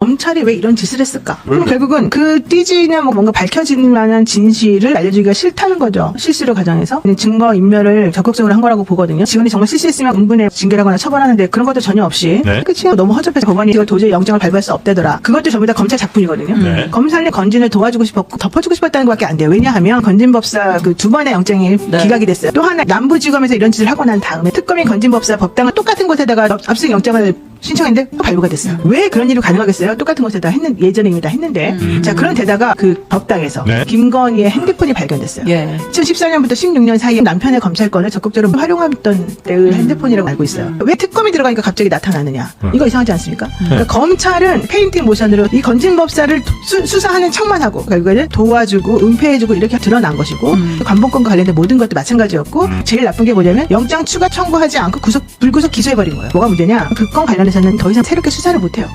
검찰이 왜 이런 짓을 했을까? 왜 그럼? 결국은 그 띠지나 뭐 뭔가 밝혀질 만한 진실을 알려주기가 싫다는 거죠. 실수를 가정해서 증거 인멸을 적극적으로 한 거라고 보거든요. 직원이 정말 실수했으면 은분에 징계라거나 처벌하는데 그런 것도 전혀 없이 네. 끝이 너무 허접해서 법원이 이걸 도저히 영장을 발부할 수 없다더라. 그것도 전부 다 검찰 작품이거든요. 네. 검찰의 건진을 도와주고 싶었고 덮어주고 싶었다는 것밖에 안 돼요. 왜냐하면 건진법사 그 두 번의 영장이 네. 기각이 됐어요. 또 하나 남부지검에서 이런 짓을 하고 난 다음에 특검이 건진법사 법당을 똑같은 곳에다가 압수수색 영장을 신청했는데 또 발부가 됐어요. 왜 그런 일이 가능하겠어요? 똑같은 곳에다 했는 예전에 이미 다 했는데 자 그런 데다가 그 법당에서 네. 김건희의 핸드폰이 발견됐어요. 예. 2014년부터 16년 사이에 남편의 검찰권을 적극적으로 활용했던 때의 핸드폰이라고 알고 있어요. 왜 특검이 들어가니까 갑자기 나타나느냐? 이거 이상하지 않습니까? 그러니까 검찰은 페인팅 모션으로 이 건진 법사를 수, 사하는 척만 하고 결국에는 도와주고 은폐해주고 이렇게 드러난 것이고 관본권과 관련된 모든 것도 마찬가지였고 제일 나쁜 게 뭐냐면 영장 추가 청구하지 않고 구속 불구속 기소해버린 거예요. 뭐가 문제냐? 그건 관련해서 는 더 이상 새롭게 수사를 못해요.